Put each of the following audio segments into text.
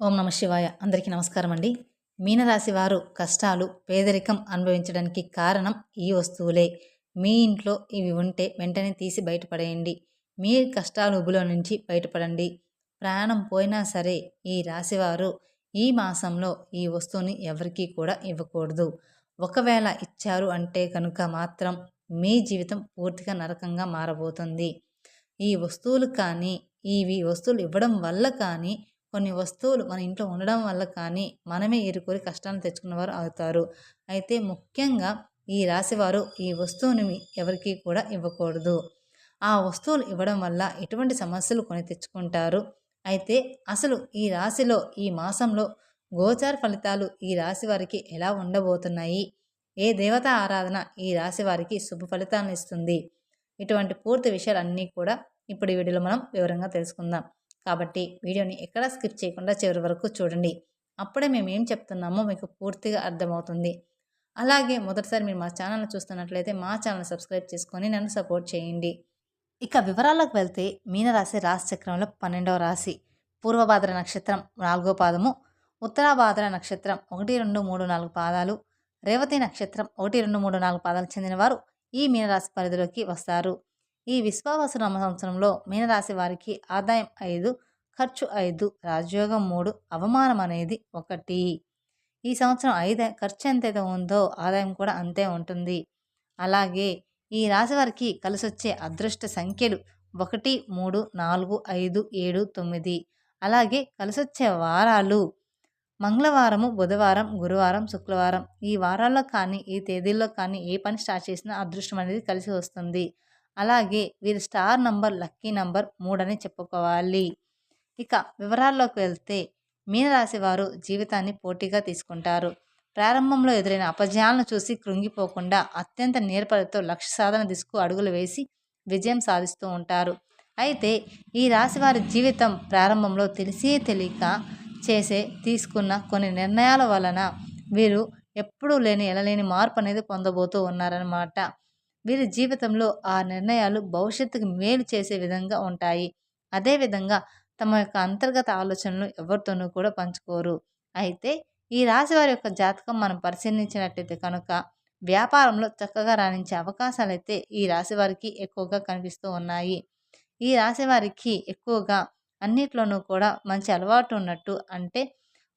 ఓం నమ శివాయ. అందరికీ నమస్కారం అండి. మీనరాశి వారు కష్టాలు పేదరికం అనుభవించడానికి కారణం ఈ వస్తువులే. మీ ఇంట్లో ఇవి ఉంటే వెంటనే తీసి బయటపడేయండి. మీ కష్టాలు ఉబులో నుంచి బయటపడండి. ప్రాణం పోయినా సరే ఈ రాశివారు ఈ మాసంలో ఈ వస్తువుని ఎవరికీ కూడా ఇవ్వకూడదు. ఒకవేళ ఇచ్చారు అంటే కనుక మాత్రం మీ జీవితం పూర్తిగా నరకంగా మారబోతుంది. ఈ వస్తువులు కానీ ఇవి వస్తువులు ఇవ్వడం వల్ల కానీ కొన్ని వస్తువులు మన ఇంట్లో ఉండడం వల్ల కానీ మనమే ఎరుకొని కష్టాన్ని తెచ్చుకున్నవారు అవుతారు. అయితే ముఖ్యంగా ఈ రాశివారు ఈ వస్తువుని ఎవరికీ కూడా ఇవ్వకూడదు. ఆ వస్తువులు ఇవ్వడం వల్ల ఎటువంటి సమస్యలు కొని తెచ్చుకుంటారు? అయితే అసలు ఈ రాశిలో ఈ మాసంలో గోచార ఫలితాలు ఈ రాశి వారికి ఎలా ఉండబోతున్నాయి? ఏ దేవత ఆరాధన ఈ రాశి వారికి శుభ ఫలితాలను ఇస్తుంది? ఇటువంటి పూర్తి విషయాలన్నీ కూడా ఇప్పుడు ఈ వీడియోలో మనం వివరంగా తెలుసుకుందాం. కాబట్టి వీడియోని ఎక్కడా స్కిప్ చేయకుండా చివరి వరకు చూడండి. అప్పుడే మేము ఏం చెప్తున్నామో మీకు పూర్తిగా అర్థమవుతుంది. అలాగే మొదటిసారి మీరు మా ఛానల్ చూస్తున్నట్లయితే మా ఛానల్ సబ్స్క్రైబ్ చేసుకొని నన్ను సపోర్ట్ చేయండి. ఇక వివరాలకు వెళ్తే మీనరాశి రాశి చక్రంలో పన్నెండవ రాశి. పూర్వభాద్ర నక్షత్రం నాలుగో పాదము. ఉత్తరాభాద్ర నక్షత్రం ఒకటి రెండు మూడు నాలుగు పాదాలు. రేవతి నక్షత్రం ఒకటి రెండు మూడు నాలుగు పాదాలు చెందినవారు ఈ మీనరాశి పరిధిలోకి వస్తారు. ఈ విశ్వావస సంవత్సరంలో మీనరాశి వారికి ఆదాయం ఐదు ఖర్చు ఐదు రాజయోగం మూడు అవమానం అనేది ఒకటి. ఈ సంవత్సరం ఐదు ఖర్చు ఎంతైతే ఉందో ఆదాయం కూడా అంతే ఉంటుంది. అలాగే ఈ రాశి వారికి కలిసొచ్చే అదృష్ట సంఖ్యలు ఒకటి మూడు నాలుగు ఐదు ఏడు తొమ్మిది. అలాగే కలిసొచ్చే వారాలు మంగళవారము బుధవారం గురువారం శుక్రవారం. ఈ వారాల్లో కానీ ఈ తేదీల్లో కానీ ఏ పని స్టార్ట్ చేసినా అదృష్టం అనేది కలిసి వస్తుంది. అలాగే వీరి స్టార్ నంబర్ లక్కీ నంబర్ మూడని చెప్పుకోవాలి. ఇక వివరాల్లోకి వెళ్తే మీనరాశి వారు జీవితాన్ని పోటీగా తీసుకుంటారు. ప్రారంభంలో ఎదురైన అపజయాలను చూసి కృంగిపోకుండా అత్యంత నేర్పరితో లక్ష్య సాధన దిశకు అడుగులు వేసి విజయం సాధిస్తూ ఉంటారు. అయితే ఈ రాశి వారి జీవితం ప్రారంభంలో తెలిసే తెలియక చేసే తీసుకున్న కొన్ని నిర్ణయాల వలన వీరు ఎప్పుడూ లేని ఎలలేని మార్పు అనేది పొందబోతూ ఉన్నారన్నమాట. వీరి జీవితంలో ఆ నిర్ణయాలు భవిష్యత్తుకు మేలు చేసే విధంగా ఉంటాయి. అదేవిధంగా తమ యొక్క అంతర్గత ఆలోచనలు ఎవరితోనూ కూడా పంచుకోరు. అయితే ఈ రాశి వారి యొక్క జాతకం మనం పరిశీలించినట్లయితే కనుక వ్యాపారంలో చక్కగా రాణించే అవకాశాలు అయితే ఈ రాశి వారికి ఎక్కువగా కనిపిస్తూ ఉన్నాయి. ఈ రాశి వారికి ఎక్కువగా అన్నిట్లోనూ కూడా మంచి అలవాటు ఉన్నట్టు అంటే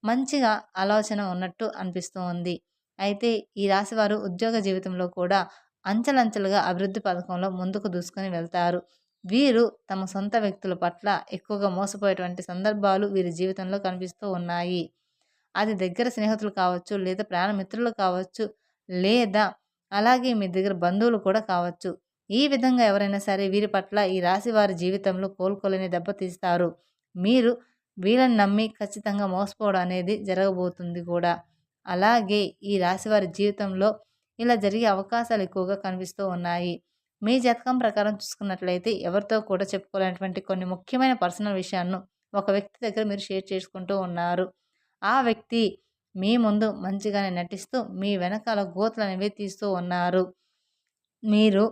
మంచిగా ఆలోచన ఉన్నట్టు అనిపిస్తూ ఉంది. అయితే ఈ రాశివారు ఉద్యోగ జీవితంలో కూడా అంచెలంచెలుగా అభివృద్ధి పథకంలో ముందుకు దూసుకొని వెళ్తారు. వీరు తమ సొంత వ్యక్తుల పట్ల ఎక్కువగా మోసపోయేటువంటి సందర్భాలు వీరి జీవితంలో కనిపిస్తూ ఉన్నాయి. అది దగ్గర స్నేహితులు కావచ్చు లేదా ప్రాణమిత్రులు కావచ్చు లేదా అలాగే మీ దగ్గర బంధువులు కూడా కావచ్చు. ఈ విధంగా ఎవరైనా సరే వీరి పట్ల ఈ రాశి వారి జీవితంలో కోలుకోలేని దెబ్బతీస్తారు మీరు వీళ్ళని నమ్మి ఖచ్చితంగా మోసపోవడం అనేది జరగబోతుంది కూడా. అలాగే ఈ రాశి వారి జీవితంలో ఇలా జరిగే అవకాశాలు ఎక్కువగా కనిపిస్తూ ఉన్నాయి. మీ జాతకం ప్రకారం చూసుకున్నట్లయితే ఎవరితో కూడా చెప్పుకోలేనటువంటి కొన్ని ముఖ్యమైన పర్సనల్ విషయాలను ఒక వ్యక్తి దగ్గర మీరు షేర్ చేసుకుంటూ ఉన్నారు. ఆ వ్యక్తి మీ ముందు మంచిగానే నటిస్తూ మీ వెనకాల గోతులు అనేవి తీస్తూ ఉన్నారు. మీరు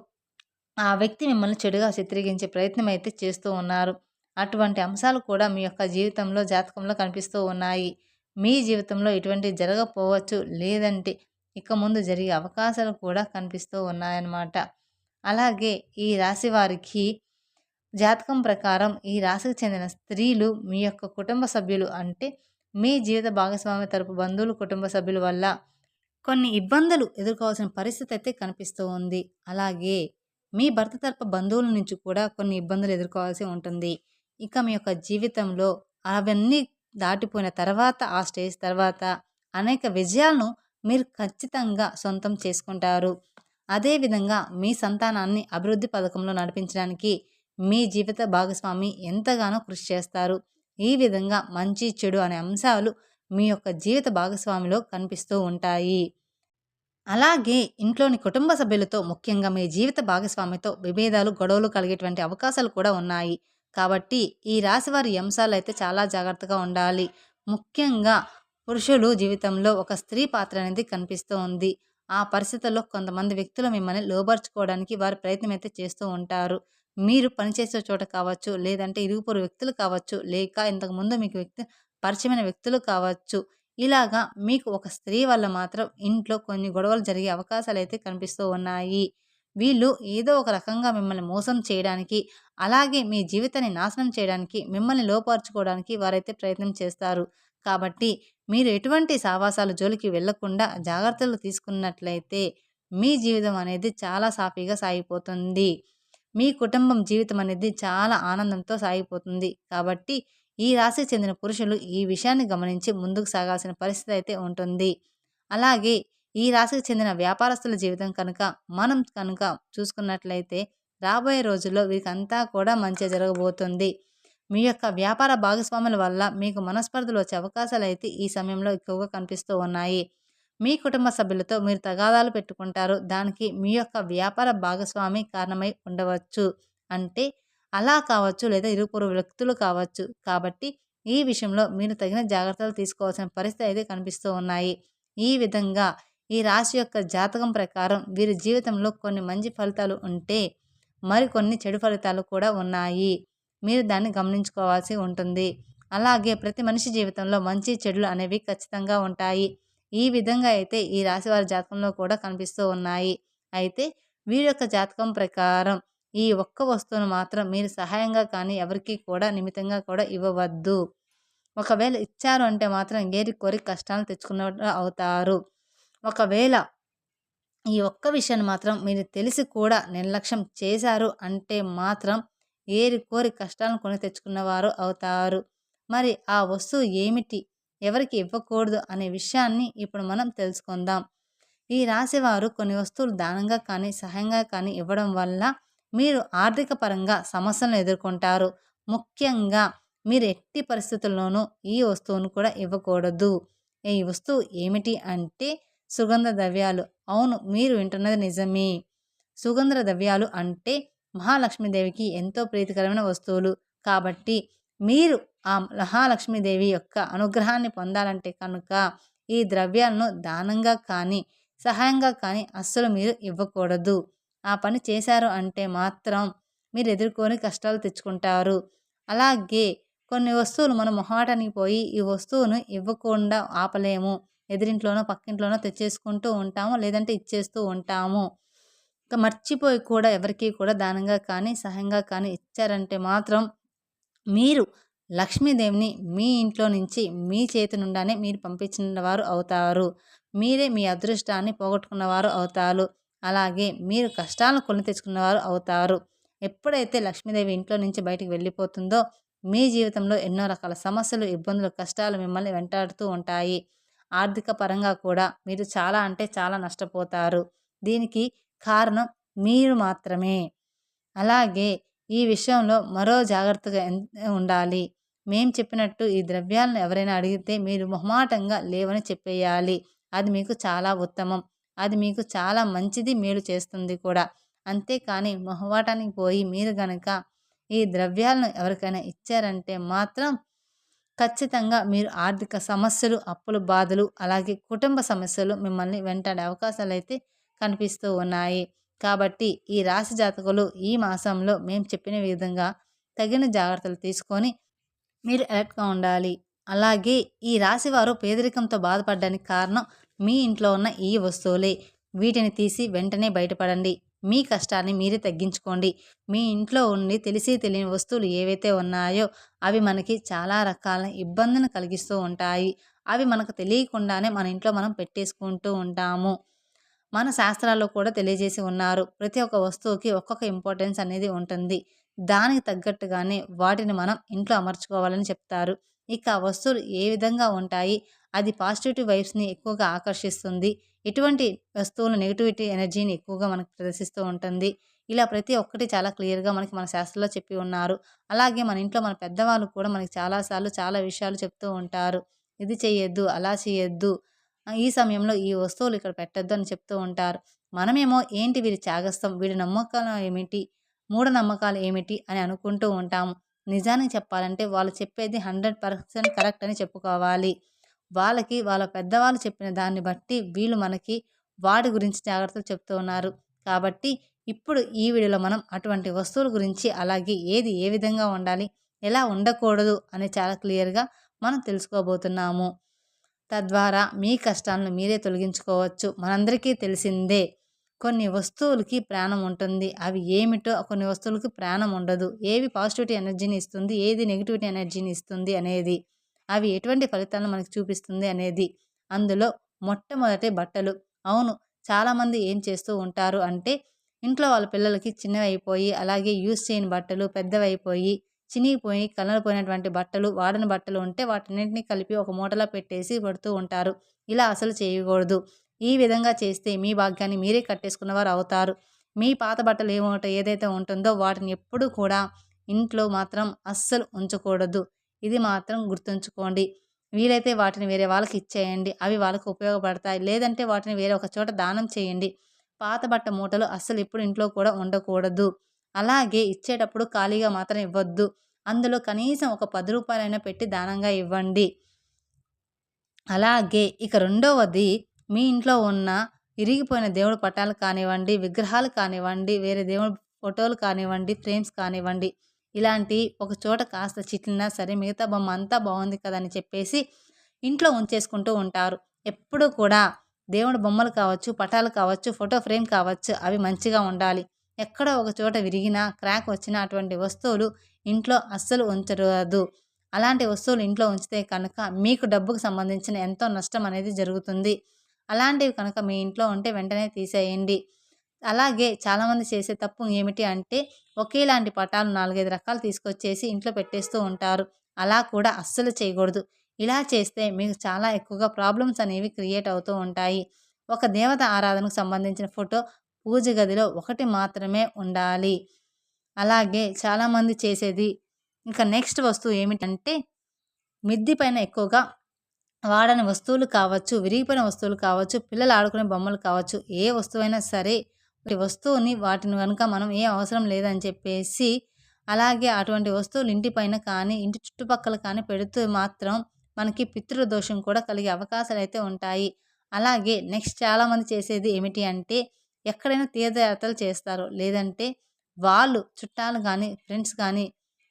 ఆ వ్యక్తి మిమ్మల్ని చెడుగా చిత్రీకరించే ప్రయత్నం అయితే చేస్తూ ఉన్నారు. అటువంటి అంశాలు కూడా మీ యొక్క జీవితంలో జాతకంలో కనిపిస్తూ ఉన్నాయి. మీ జీవితంలో ఇటువంటి జరగకపోవచ్చు లేదంటే ఇక ముందు జరిగే అవకాశాలు కూడా కనిపిస్తూ ఉన్నాయన్నమాట. అలాగే ఈ రాశి వారికి జాతకం ప్రకారం ఈ రాశికి చెందిన స్త్రీలు మీ యొక్క కుటుంబ సభ్యులు అంటే మీ జీవిత భాగస్వామి తరపు బంధువులు కుటుంబ సభ్యుల వల్ల కొన్ని ఇబ్బందులు ఎదుర్కోవాల్సిన పరిస్థితి అయితే కనిపిస్తూ ఉంది. అలాగే మీ భర్త తరపు బంధువుల నుంచి కూడా కొన్ని ఇబ్బందులు ఎదుర్కోవాల్సి ఉంటుంది. ఇక మీ యొక్క జీవితంలో అవన్నీ దాటిపోయిన తర్వాత ఆ స్టేజ్ తర్వాత అనేక విజయాలను మీరు ఖచ్చితంగా సొంతం చేసుకుంటారు. అదేవిధంగా మీ సంతానాన్ని అభివృద్ధి పథకంలో నడిపించడానికి మీ జీవిత భాగస్వామి ఎంతగానో కృషి చేస్తారు. ఈ విధంగా మంచి చెడు అనే అంశాలు మీ యొక్క జీవిత భాగస్వామిలో కనిపిస్తూ ఉంటాయి. అలాగే ఇంట్లోని కుటుంబ సభ్యులతో ముఖ్యంగా మీ జీవిత భాగస్వామితో విభేదాలు గొడవలు కలిగేటువంటి అవకాశాలు కూడా ఉన్నాయి. కాబట్టి ఈ రాశి వారి అంశాలు అయితే చాలా జాగ్రత్తగా ఉండాలి. ముఖ్యంగా పురుషులు జీవితంలో ఒక స్త్రీ పాత్ర అనేది కనిపిస్తూ ఉంది. ఆ పరిస్థితుల్లో కొంతమంది వ్యక్తులు మిమ్మల్ని లోబర్చుకోవడానికి వారు ప్రయత్నం అయితే చేస్తూ ఉంటారు. మీరు పనిచేసే చోట కావచ్చు లేదంటే ఇరుగుపొరు వ్యక్తులు కావచ్చు లేక ఇంతకుముందు మీకు వ్యక్తి పరిచయమైన వ్యక్తులు కావచ్చు. ఇలాగా మీకు ఒక స్త్రీ వల్ల మాత్రం ఇంట్లో కొన్ని గొడవలు జరిగే అవకాశాలు అయితే కనిపిస్తూ ఉన్నాయి. వీళ్ళు ఏదో ఒక రకంగా మిమ్మల్ని మోసం చేయడానికి అలాగే మీ జీవితాన్ని నాశనం చేయడానికి మిమ్మల్ని లోపరుచుకోవడానికి వారైతే ప్రయత్నం చేస్తారు. కాబట్టి మీరు ఎటువంటి సావాసాలు జోలికి వెళ్ళకుండా జాగ్రత్తలు తీసుకున్నట్లయితే మీ జీవితం అనేది చాలా సాఫీగా సాగిపోతుంది. మీ కుటుంబం జీవితం అనేది చాలా ఆనందంతో సాగిపోతుంది. కాబట్టి ఈ రాశికి చెందిన పురుషులు ఈ విషయాన్ని గమనించి ముందుకు సాగాల్సిన పరిస్థితి అయితే ఉంటుంది. అలాగే ఈ రాశికి చెందిన వ్యాపారస్తుల జీవితం కనుక మనం కనుక చూసుకున్నట్లయితే రాబోయే రోజుల్లో వీరికంతా కూడా మంచి జరగబోతుంది. మీ యొక్క వ్యాపార భాగస్వాముల వల్ల మీకు మనస్పర్ధలు వచ్చే అవకాశాలు అయితే ఈ సమయంలో ఎక్కువగా కనిపిస్తూ ఉన్నాయి. మీ కుటుంబ సభ్యులతో మీరు తగాదాలు పెట్టుకుంటారు. దానికి మీ యొక్క వ్యాపార భాగస్వామి కారణమై ఉండవచ్చు. అంటే అలా కావచ్చు లేదా ఇరుపురు వ్యక్తులు కావచ్చు. కాబట్టి ఈ విషయంలో మీరు తగిన జాగ్రత్తలు తీసుకోవాల్సిన పరిస్థితి అయితే కనిపిస్తూ ఉన్నాయి. ఈ విధంగా ఈ రాశి యొక్క జాతకం ప్రకారం వీరి జీవితంలో కొన్ని మంచి ఫలితాలు ఉంటే మరికొన్ని చెడు ఫలితాలు కూడా ఉన్నాయి. మీరు దాన్ని గమనించుకోవాల్సి ఉంటుంది. అలాగే ప్రతి మనిషి జీవితంలో మంచి చెడులు అనేవి ఖచ్చితంగా ఉంటాయి. ఈ విధంగా అయితే ఈ రాశి వారి జాతకంలో కూడా కనిపిస్తూ ఉన్నాయి. అయితే వీరి యొక్క జాతకం ప్రకారం ఈ ఒక్క వస్తువును మాత్రం మీరు సహాయంగా కానీ ఎవరికి కూడా నిమిత్తంగా కూడా ఇవ్వవద్దు. ఒకవేళ ఇచ్చారు అంటే మాత్రం ఏరి కోరి కష్టాలు తెచ్చుకున్న అవుతారు. ఒకవేళ ఈ ఒక్క విషయాన్ని మాత్రం మీరు తెలిసి కూడా నిర్లక్ష్యం చేశారు అంటే మాత్రం ఏరి కోరి కష్టాలను కొని తెచ్చుకున్నవారు అవుతారు. మరి ఆ వస్తువు ఏమిటి? ఎవరికి ఇవ్వకూడదు అనే విషయాన్ని ఇప్పుడు మనం తెలుసుకుందాం. ఈ రాశివారు కొన్ని వస్తువులు దానంగా కానీ సహాయంగా కానీ ఇవ్వడం వల్ల మీరు ఆర్థిక పరంగా సమస్యలను ఎదుర్కొంటారు. ముఖ్యంగా మీరు ఎట్టి పరిస్థితుల్లోనూ ఈ వస్తువును కూడా ఇవ్వకూడదు. ఈ వస్తువు ఏమిటి అంటే సుగంధ ద్రవ్యాలు. అవును మీరు వింటున్నది నిజమే. సుగంధ ద్రవ్యాలు అంటే మహాలక్ష్మీదేవికి ఎంతో ప్రీతికరమైన వస్తువులు. కాబట్టి మీరు ఆ మహాలక్ష్మీదేవి యొక్క అనుగ్రహాన్ని పొందాలంటే కనుక ఈ ద్రవ్యాలను దానంగా కానీ సహాయంగా కానీ అస్సలు మీరు ఇవ్వకూడదు. ఆ పని చేశారు అంటే మాత్రం మీరు ఎదుర్కొని కష్టాలు తెచ్చుకుంటారు. అలాగే కొన్ని వస్తువులు మనం మొహాటానికి పోయి ఈ వస్తువును ఇవ్వకుండా ఆపలేము. ఎదిరింట్లోనో పక్కింట్లోనో తెచ్చేసుకుంటూ ఉంటాము లేదంటే ఇచ్చేస్తూ ఉంటాము. ఇంకా మర్చిపోయి కూడా ఎవరికి కూడా దానంగా కానీ సహాయంగా కానీ ఇచ్చారంటే మాత్రం మీరు లక్ష్మీదేవిని మీ ఇంట్లో నుంచి మీ చేతి నుండానే మీరు పంపించిన వారు అవుతారు. మీరే మీ అదృష్టాన్ని పోగొట్టుకున్నవారు అవుతారు. అలాగే మీరు కష్టాలను కొని తెచ్చుకున్నవారు అవుతారు. ఎప్పుడైతే లక్ష్మీదేవి ఇంట్లో నుంచి బయటికి వెళ్ళిపోతుందో మీ జీవితంలో ఎన్నో రకాల సమస్యలు ఇబ్బందులు కష్టాలు మిమ్మల్ని వెంటాడుతూ ఉంటాయి. ఆర్థిక పరంగా కూడా మీరు చాలా అంటే చాలా నష్టపోతారు. దీనికి కారణం మీరు మాత్రమే. అలాగే ఈ విషయంలో మరో జాగ్రత్తగా ఉండాలి. మేం చెప్పినట్టు ఈ ద్రవ్యాలను ఎవరైనా అడిగితే మీరు మొహమాటంగా లేవని చెప్పేయాలి. అది మీకు చాలా ఉత్తమం. అది మీకు చాలా మంచిది మేలు చేస్తుంది కూడా. అంతేకాని మొహమాటానికి పోయి మీరు గనక ఈ ద్రవ్యాలను ఎవరికైనా ఇచ్చారంటే మాత్రం ఖచ్చితంగా మీరు ఆర్థిక సమస్యలు అప్పుల బాధలు అలాగే కుటుంబ సమస్యలు మిమ్మల్ని వెంటాడే అవకాశాలు అయితే కనిపిస్తూ ఉన్నాయి. కాబట్టి ఈ రాశి జాతకులు ఈ మాసంలో మేము చెప్పిన విధంగా తగిన జాగ్రత్తలు తీసుకొని మీరు అలర్ట్గా ఉండాలి. అలాగే ఈ రాశి వారు పేదరికంతో బాధపడడానికి కారణం మీ ఇంట్లో ఉన్న ఈ వస్తువులే. వీటిని తీసి వెంటనే బయటపడండి. మీ కష్టాన్ని మీరే తగ్గించుకోండి. మీ ఇంట్లో ఉండి తెలిసి తెలియని వస్తువులు ఏవైతే ఉన్నాయో అవి మనకి చాలా రకాల ఇబ్బందిని కలిగిస్తూ ఉంటాయి. అవి మనకు తెలియకుండానే మన ఇంట్లో మనం పెట్టేసుకుంటూ ఉంటాము. మన శాస్త్రాల్లో కూడా తెలియజేసి ఉన్నారు. ప్రతి ఒక్క వస్తువుకి ఒక్కొక్క ఇంపార్టెన్స్ అనేది ఉంటుంది. దానికి తగ్గట్టుగానే వాటిని మనం ఇంట్లో అమర్చుకోవాలని చెప్తారు. ఇక వస్తువులు ఏ విధంగా ఉంటాయి? అది పాజిటివిటీ వైబ్స్ని ఎక్కువగా ఆకర్షిస్తుంది. ఎటువంటి వస్తువులు నెగిటివిటీ ఎనర్జీని ఎక్కువగా మనకు ప్రదర్శిస్తూ ఉంటుంది. ఇలా ప్రతి ఒక్కటి చాలా క్లియర్గా మనకి మన శాస్త్రంలో చెప్పి ఉన్నారు. అలాగే మన ఇంట్లో మన పెద్దవాళ్ళు కూడా మనకి చాలాసార్లు చాలా విషయాలు చెప్తూ ఉంటారు. ఇది చేయొద్దు అలా చేయొద్దు ఈ సమయంలో ఈ వస్తువులు ఇక్కడ పెట్టద్దు అని చెప్తూ ఉంటారు. మనమేమో ఏంటి వీరి త్యాగస్థం? వీడి నమ్మకాలు ఏమిటి? మూఢనమ్మకాలు ఏమిటి? అని అనుకుంటూ ఉంటాము. నిజానికి చెప్పాలంటే వాళ్ళు చెప్పేది హండ్రెడ్ పర్సెంట్ కరెక్ట్ అని చెప్పుకోవాలి. వాళ్ళకి వాళ్ళ పెద్దవాళ్ళు చెప్పిన దాన్ని బట్టి వీళ్ళు మనకి వాటి గురించి జాగ్రత్తలు చెప్తూ ఉన్నారు. కాబట్టి ఇప్పుడు ఈ వీడియోలో మనం అటువంటి వస్తువుల గురించి అలాగే ఏది ఏ విధంగా ఉండాలి? ఎలా ఉండకూడదు? అని చాలా క్లియర్గా మనం తెలుసుకోబోతున్నాము. తద్వారా మీ కష్టాలను మీరే తొలగించుకోవచ్చు. మనందరికీ తెలిసిందే కొన్ని వస్తువులకి ప్రాణం ఉంటుంది. అవి ఏమిటో కొన్ని వస్తువులకి ప్రాణం ఉండదు. ఏవి పాజిటివిటీ ఎనర్జీని ఇస్తుంది ఏది నెగిటివిటీ ఎనర్జీని ఇస్తుంది అనేది అవి ఎటువంటి ఫలితాలను మనకు చూపిస్తుంది అనేది అందులో మొట్టమొదటి బట్టలు. అవును చాలామంది ఏం చేస్తూ ఉంటారు అంటే ఇంట్లో వాళ్ళ పిల్లలకి చిన్నవి అయిపోయి అలాగే యూస్ చేయని బట్టలు పెద్దవైపోయి చినిగిపోయి కలర్ పోయినటువంటి బట్టలు వాడని బట్టలు ఉంటే వాటిన్నింటినీ కలిపి ఒక మూటలో పెట్టేసి పడుతూ ఉంటారు. ఇలా అసలు చేయకూడదు. ఈ విధంగా చేస్తే మీ భాగ్యాన్ని మీరే కట్టేసుకున్నవారు అవుతారు. మీ పాత బట్టలు ఏమో ఏదైతే ఉంటుందో వాటిని ఎప్పుడూ కూడా ఇంట్లో మాత్రం అస్సలు ఉంచకూడదు. ఇది మాత్రం గుర్తుంచుకోండి. వీలైతే వాటిని వేరే వాళ్ళకి ఇచ్చేయండి. అవి వాళ్ళకు ఉపయోగపడతాయి. లేదంటే వాటిని వేరే ఒక చోట దానం చేయండి. పాత బట్ట మూటలు అస్సలు ఎప్పుడు ఇంట్లో కూడా ఉండకూడదు. అలాగే ఇచ్చేటప్పుడు ఖాళీగా మాత్రం ఇవ్వద్దు. అందులో కనీసం ఒక పది రూపాయలైనా పెట్టి దానంగా ఇవ్వండి. అలాగే ఇక రెండవది మీ ఇంట్లో ఉన్న ఇరిగిపోయిన దేవుడు పటాలు కానివ్వండి విగ్రహాలు కానివ్వండి వేరే దేవుడు ఫోటోలు కానివ్వండి ఫ్రేమ్స్ కానివ్వండి ఇలాంటి ఒక చోట కాస్త చిట్లినా సరే మిగతా బొమ్మ అంతా బాగుంది కదా అని చెప్పేసి ఇంట్లో ఉంచేసుకుంటూ ఉంటారు. ఎప్పుడూ కూడా దేవుడి బొమ్మలు కావచ్చు పటాలు కావచ్చు ఫోటో ఫ్రేమ్ కావచ్చు అవి మంచిగా ఉండాలి. ఎక్కడ ఒక చోట విరిగినా క్రాక్ వచ్చిన అటువంటి వస్తువులు ఇంట్లో అస్సలు ఉంచరాదు. అలాంటి వస్తువులు ఇంట్లో ఉంచితే కనుక మీకు డబ్బుకు సంబంధించిన ఎంతో నష్టం అనేది జరుగుతుంది. అలాంటివి కనుక మీ ఇంట్లో ఉంటే వెంటనే తీసేయండి. అలాగే చాలామంది చేసే తప్పు ఏమిటి అంటే ఒకేలాంటి పటాలు నాలుగైదు రకాలు తీసుకొచ్చేసి ఇంట్లో పెట్టేస్తూ ఉంటారు. అలా కూడా అస్సలు చేయకూడదు. ఇలా చేస్తే మీకు చాలా ఎక్కువగా ప్రాబ్లమ్స్ అనేవి క్రియేట్ అవుతూ ఉంటాయి. ఒక దేవత ఆరాధనకు సంబంధించిన ఫోటో పూజ గదిలో ఒకటి మాత్రమే ఉండాలి. అలాగే చాలామంది చేసేది. ఇంకా నెక్స్ట్ వస్తువు ఏమిటంటే మిద్ది పైన ఎక్కువగా వాడని వస్తువులు కావచ్చు విరిగిపోయిన వస్తువులు కావచ్చు పిల్లలు ఆడుకునే బొమ్మలు కావచ్చు ఏ వస్తువైనా సరే వస్తువుని వాటిని కనుక మనం ఏ అవసరం లేదని చెప్పేసి అలాగే అటువంటి వస్తువులు ఇంటిపైన కానీ ఇంటి చుట్టుపక్కల కానీ పెడుతూ మాత్రం మనకి పితృదోషం కూడా కలిగే అవకాశాలు అయితే ఉంటాయి. అలాగే నెక్స్ట్ చాలామంది చేసేది ఏమిటి అంటే ఎక్కడైనా తీర్థయాత్రలు చేస్తారు లేదంటే వాళ్ళు చుట్టాలు కానీ ఫ్రెండ్స్ కానీ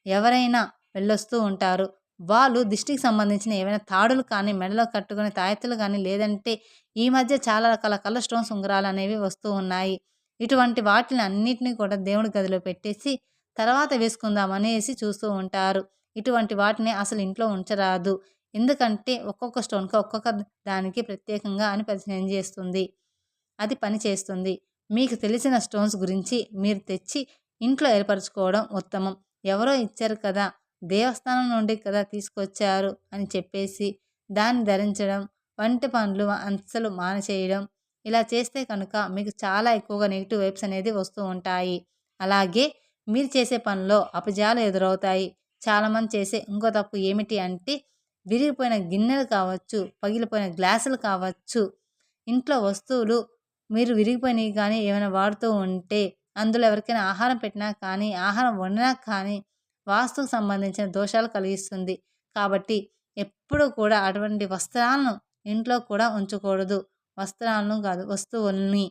ఎవరైనా వెళ్ళొస్తూ ఉంటారు. వాళ్ళు దిష్టికి సంబంధించిన ఏమైనా తాడులు కానీ మెడలో కట్టుకునే తాయెత్తులు కానీ లేదంటే ఈ మధ్య చాలా రకాల కలర్ స్టోన్స్ ఉంగరాలు అనేవి వస్తూ ఉన్నాయి. ఇటువంటి వాటిని అన్నిటినీ కూడా దేవుడి గదిలో పెట్టేసి తర్వాత వేసుకుందామనేసి చూస్తూ ఉంటారు. ఇటువంటి వాటిని అసలు ఇంట్లో ఉంచరాదు. ఎందుకంటే ఒక్కొక్క స్టోన్కి ఒక్కొక్క దానికి ప్రత్యేకంగా అని పరిచయం చేస్తుంది. అది పనిచేస్తుంది మీకు తెలిసిన స్టోన్స్ గురించి మీరు తెచ్చి ఇంట్లో ఏర్పరచుకోవడం ఉత్తమం. ఎవరో ఇచ్చారు కదా దేవస్థానం నుండి కదా తీసుకొచ్చారు అని చెప్పేసి దాన్ని ధరించడం వంటి పనులు అంచలు మానచేయడం ఇలా చేస్తే కనుక మీకు చాలా ఎక్కువగా నెగిటివ్ వైబ్స్ అనేది వస్తూ ఉంటాయి. అలాగే మీరు చేసే పనిలో అపజాలు ఎదురవుతాయి. చాలామంది చేసే ఇంకో తప్పు ఏమిటి అంటే విరిగిపోయిన గిన్నెలు కావచ్చు పగిలిపోయిన గ్లాసులు కావచ్చు ఇంట్లో వస్తువులు మీరు విరిగిపోయినవి కానీ ఏమైనా వాడుతూ ఉంటే అందులో ఎవరికైనా ఆహారం పెట్టినా కానీ ఆహారం వండినా కానీ వాస్తుకు సంబంధించిన దోషాలు కలిగిస్తుంది. కాబట్టి ఎప్పుడూ కూడా అటువంటి వస్త్రాలను ఇంట్లో కూడా ఉంచకూడదు. వస్త్రాలను కాదు వస్తువుల్ని.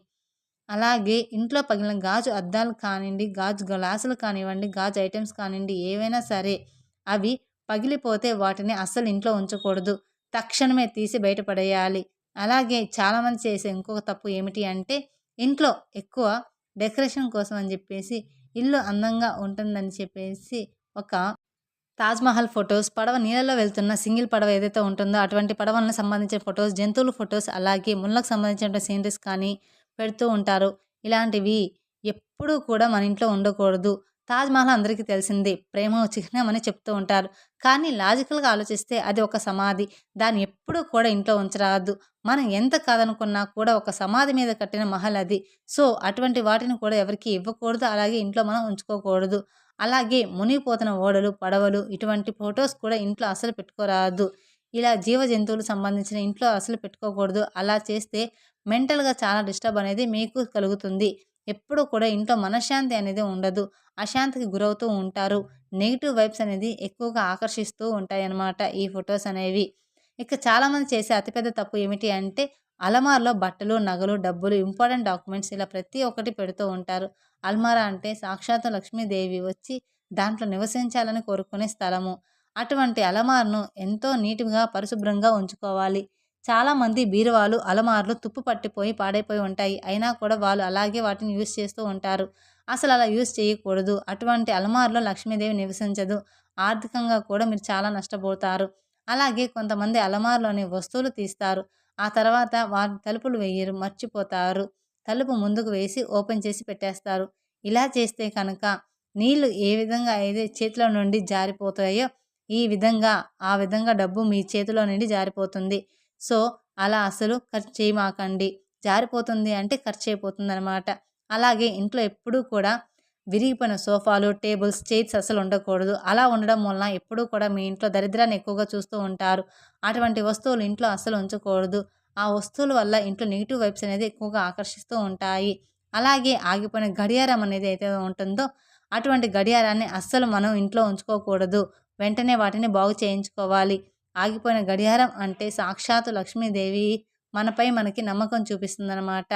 అలాగే ఇంట్లో పగిలిన గాజు అద్దాలు కానివ్వండి గాజు గ్లాసులు కానివ్వండి గాజు ఐటమ్స్ కానివ్వండి ఏవైనా సరే అవి పగిలిపోతే వాటిని అస్సలు ఇంట్లో ఉంచకూడదు. తక్షణమే తీసి బయటపడేయాలి అలాగే చాలామంది చేసే ఇంకొక తప్పు ఏమిటి అంటే ఇంట్లో ఎక్కువ డెకరేషన్ కోసం అని చెప్పేసి ఇల్లు అందంగా ఉంటుందని చెప్పేసి ఒక తాజ్మహల్ ఫొటోస్ పడవ నీళ్ళలో వెళ్తున్న సింగిల్ పడవ ఏదైతే ఉంటుందో అటువంటి పడవలను సంబంధించిన ఫొటోస్ జంతువుల ఫొటోస్ అలాగే ముళ్ళకు సంబంధించిన సీనరీస్ కానీ పెడుతూ ఉంటారు. ఇలాంటివి ఎప్పుడూ కూడా మన ఇంట్లో ఉండకూడదు. తాజ్మహల్ అందరికీ తెలిసిందే ప్రేమ చిహ్నం అని చెప్తూ ఉంటారు. కానీ లాజికల్గా ఆలోచిస్తే అది ఒక సమాధి. దాన్ని ఎప్పుడూ కూడా ఇంట్లో ఉంచరాదు. మనం ఎంత కాదనుకున్నా కూడా ఒక సమాధి మీద కట్టిన మహల్ అది. సో అటువంటి వాటిని కూడా ఎవరికి ఇవ్వకూడదు. అలాగే ఇంట్లో మనం ఉంచుకోకూడదు. అలాగే మునిగిపోతున్న ఓడలు పడవలు ఇటువంటి ఫొటోస్ కూడా ఇంట్లో అసలు పెట్టుకోరాదు. ఇలా జీవ జంతువులు సంబంధించిన ఇంట్లో అసలు పెట్టుకోకూడదు. అలా చేస్తే మెంటల్గా చాలా డిస్టర్బ్ అనేది మీకు కలుగుతుంది. ఎప్పుడు కూడా ఇంట్లో మనశ్శాంతి అనేది ఉండదు. అశాంతికి గురవుతూ ఉంటారు. నెగిటివ్ వైబ్స్ అనేది ఎక్కువగా ఆకర్షిస్తూ ఉంటాయి అన్నమాట ఈ ఫొటోస్ అనేవి. ఇక చాలామంది చేసే అతిపెద్ద తప్పు ఏమిటి అంటే అలమార్లో బట్టలు నగలు డబ్బులు ఇంపార్టెంట్ డాక్యుమెంట్స్ ఇలా ప్రతి ఒక్కటి పెడుతూ ఉంటారు. అల్మారా అంటే సాక్షాత్ లక్ష్మీదేవి వచ్చి దాంట్లో నివసించాలని కోరుకునే స్థలము. అటువంటి అలమార్ను ఎంతో నీట్గా పరిశుభ్రంగా ఉంచుకోవాలి. చాలామంది బీరువాలు అలమార్లు తుప్పు పట్టిపోయి పాడైపోయి ఉంటాయి. అయినా కూడా వాళ్ళు అలాగే వాటిని యూస్ చేస్తూ ఉంటారు. అసలు అలా యూస్ చేయకూడదు. అటువంటి అలమార్లో లక్ష్మీదేవి నివసించదు. ఆర్థికంగా కూడా మీరు చాలా నష్టపోతారు. అలాగే కొంతమంది అలమార్లోని వస్తువులు తీస్తారు. ఆ తర్వాత వారి తలుపులు వేయరు మర్చిపోతారు. తలుపు ముందుకు వేసి ఓపెన్ చేసి పెట్టేస్తారు. ఇలా చేస్తే కనుక నీళ్ళు ఏ విధంగా అయితే చేతిలో నుండి జారిపోతాయో ఈ విధంగా ఆ విధంగా డబ్బు మీ చేతిలో నుండి జారిపోతుంది. సో అలా అసలు ఖర్చు చేయమాకండి. జారిపోతుంది అంటే ఖర్చు అయిపోతుంది అనమాట అలాగే ఇంట్లో ఎప్పుడూ కూడా విరిగిపోయిన సోఫాలు టేబుల్స్ చైర్స్ అసలు ఉండకూడదు. అలా ఉండడం వలన ఎప్పుడూ కూడా మీ ఇంట్లో దరిద్రాన్ని ఎక్కువగా చూస్తూ ఉంటారు. అటువంటి వస్తువులు ఇంట్లో అస్సలు ఉంచకూడదు. ఆ వస్తువుల వల్ల ఇంట్లో నెగిటివ్ వైబ్స్ అనేది ఎక్కువగా ఆకర్షిస్తూ ఉంటాయి. అలాగే ఆగిపోయిన గడియారం అనేది అయితే ఉంటుందో అటువంటి గడియారాన్ని అస్సలు మనం ఇంట్లో ఉంచుకోకూడదు. వెంటనే వాటిని బాగు చేయించుకోవాలి. ఆగిపోయిన గడియారం అంటే సాక్షాత్తు లక్ష్మీదేవి మనపై మనకి నమ్మకం చూపిస్తుందన్నమాట.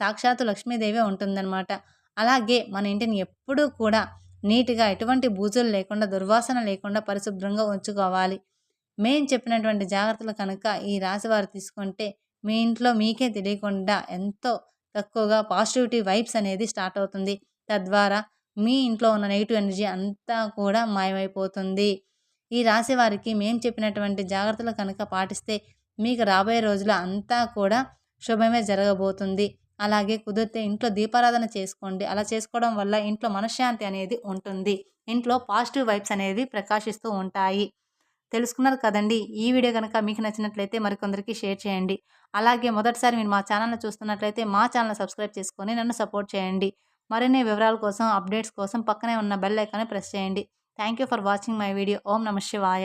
సాక్షాత్తు లక్ష్మీదేవి ఉంటుందన్నమాట. అలాగే మన ఇంటిని ఎప్పుడూ కూడా నీట్గా ఎటువంటి బూజులు లేకుండా దుర్వాసన లేకుండా పరిశుభ్రంగా ఉంచుకోవాలి. మేం చెప్పినటువంటి జాగ్రత్తలు కనుక ఈ రాశివారు తీసుకుంటే మీ ఇంట్లో మీకే తెలియకుండా ఎంతో తక్కువగా పాజిటివిటీ వైబ్స్ అనేది స్టార్ట్ అవుతుంది. తద్వారా మీ ఇంట్లో ఉన్న నెగిటివ్ ఎనర్జీ అంతా కూడా మాయమైపోతుంది. ఈ రాశి వారికి మేము చెప్పినటువంటి జాగ్రత్తలు కనుక పాటిస్తే మీకు రాబోయే రోజులు అంతా కూడా శుభమే జరగబోతుంది. అలాగే కుదిరితే ఇంట్లో దీపారాధన చేసుకోండి. అలా చేసుకోవడం వల్ల ఇంట్లో మనశ్శాంతి అనేది ఉంటుంది. ఇంట్లో పాజిటివ్ వైబ్స్ అనేవి ప్రకాశిస్తూ ఉంటాయి. తెలుసుకున్నారు కదండి? ఈ వీడియో కనుక మీకు నచ్చినట్లయితే మరికొందరికి షేర్ చేయండి. అలాగే మొదటిసారి మీరు మా ఛానల్ని చూస్తున్నట్లయితే మా ఛానల్ సబ్స్క్రైబ్ చేసుకొని నన్ను సపోర్ట్ చేయండి. మరిన్ని వివరాల కోసం అప్డేట్స్ కోసం పక్కనే ఉన్న బెల్ ఐకాన్ని ప్రెస్ చేయండి. Thank you for watching my video ఓం నమ శివాయ